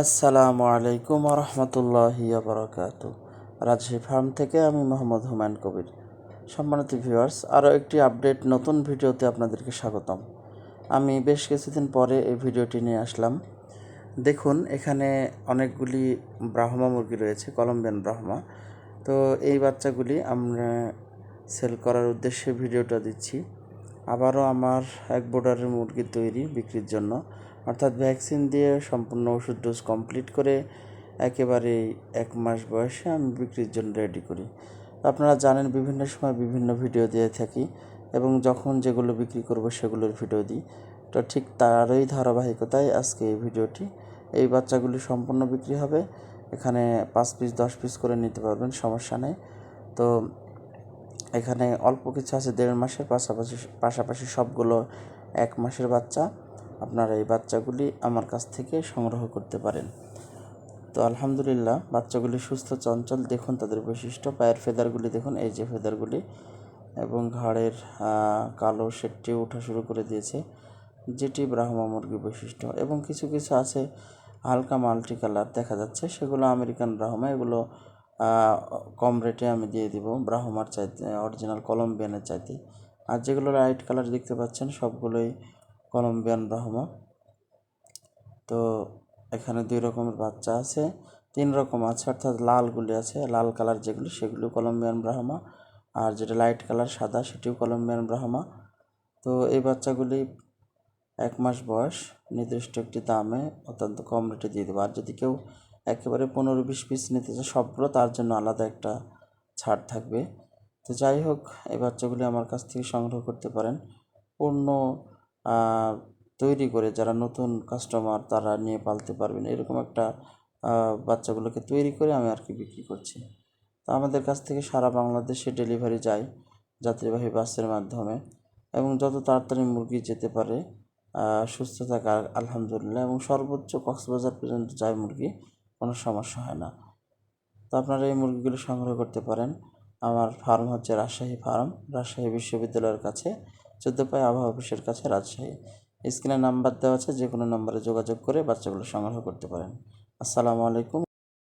আসসালামু আলাইকুম রহমতুল্লাহি বরকাত রাজশাহী ফার্ম থেকে আমি মোহাম্মদ হুমায়ুন কবির। সম্মানিত ভিউয়ার্স, আরও একটি আপডেট, নতুন ভিডিওতে আপনাদেরকে স্বাগতম। আমি বেশ কিছুদিন পরে এই ভিডিওটি নিয়ে আসলাম। দেখুন, এখানে অনেকগুলি ব্রাহ্মা মুরগি রয়েছে, কলম্বিয়ান ব্রাহ্মা। তো এই বাচ্চাগুলি আমরা সেল করার উদ্দেশ্যে ভিডিওটা দিচ্ছি। আবারও আমার এক বোর্ডারের মুরগি তৈরি বিক্রির জন্য। অর্থাৎ ভ্যাকসিন দিয়ে সম্পূর্ণ ওষুধ ডোজ কমপ্লিট করে একেবারেই এক মাস বয়সে আমি বিক্রির জন্য রেডি করি। আপনারা জানেন বিভিন্ন সময় বিভিন্ন ভিডিও দিয়ে থাকি এবং যখন যেগুলো বিক্রি করব সেগুলোর ভিডিও দিই। তো ঠিক তারই ধারাবাহিকতায় আজকে এই ভিডিওটি এই বাচ্চাগুলি সম্পূর্ণ বিক্রি হবে। এখানে পাঁচ পিস দশ পিস করে নিতে পারবেন, সমস্যা নেই। তো এখানে অল্প কিছু আছে, দেড় মাসের পাশাপাশি পাশাপাশি সবগুলো এক মাসের বাচ্চা। আপনারা এই বাচ্চাগুলি আমার কাছ থেকে সংগ্রহ করতে পারেন। তো আলহামদুলিল্লাহ, বাচ্চাগুলি সুস্থ, চঞ্চল, দেখুন তাদের বৈশিষ্ট্য, পায়ের ফেদারগুলি দেখুন, এই যে ফেদারগুলি, এবং ঘাড়ের কালো শেডটি ওঠা শুরু করে দিয়েছে, যেটি ব্রাহ্মা মুরগির বৈশিষ্ট্য, এবং কিছু কিছু আছে হালকা মাল্টি কালার দেখা যাচ্ছে, সেগুলো আমেরিকান ব্রাহ্মা, এগুলো কম রেটে আমি দিয়ে দিব, ব্রাহ্মার চাইতে, অরিজিনাল কলম্বিয়ানের চাইতে, আর যেগুলো লাইট কালার দেখতে পাচ্ছেন, সবগুলোই কলম্বিয়ান ব্রাহ্মা তো এখানে দুই রকমের বাচ্চা আছে, তিন রকম আছে, অর্থাৎ লালগুলি আছে, লাল কালার যেগুলি সেগুলো কলম্বিয়ান ব্রাহ্মা, আর যেটা লাইট কালার সাদা সেটিও কলম্বিয়ান ব্রাহ্মা। তো এই বাচ্চাগুলি এক মাস বয়স, নির্দিষ্ট একটি দামে অত্যন্ত কম রেটে দিয়ে দেবো। আর যদি কেউ একেবারে পনেরো বিশ পিস নিতে চায়, সবগুলো তার জন্য আলাদা একটা ছাড় থাকবে। তো যাই হোক, এই বাচ্চাগুলি আমার কাছ থেকে সংগ্রহ করতে পারেন। পূর্ণ তৈরি করে যারা নতুন কাস্টমার তারা নিয়ে পালতে পারবেন। এরকম একটা বাচ্চাগুলোকে তৈরি করে আমি আর কি বিক্রি করছি। তো আমাদের কাছ থেকে সারা বাংলাদেশে ডেলিভারি যায় যাত্রীবাহী বাসের মাধ্যমে এবং যত তাড়াতাড়ি মুরগি যেতে পারে সুস্থ থাকা আলহামদুলিল্লাহ এবং সর্বোচ্চ কক্সবাজার পর্যন্ত যায় মুরগি, কোনো সমস্যা হয় না। তো আপনারা এই মুরগিগুলো সংগ্রহ করতে পারেন। আমার ফার্ম হচ্ছে রাজশাহী ফার্ম, রাজশাহী বিশ্ববিদ্যালয়ের কাছে। চোদ্দ পায় আবহাওয়া অফিসের কাছে রাজশাহী। স্ক্রিনে নাম্বার দেওয়া আছে যে কোনো নম্বরে যোগাযোগ করে বাচ্চাগুলো সংগ্রহ করতে পারেন। আসসালামু আলাইকুম।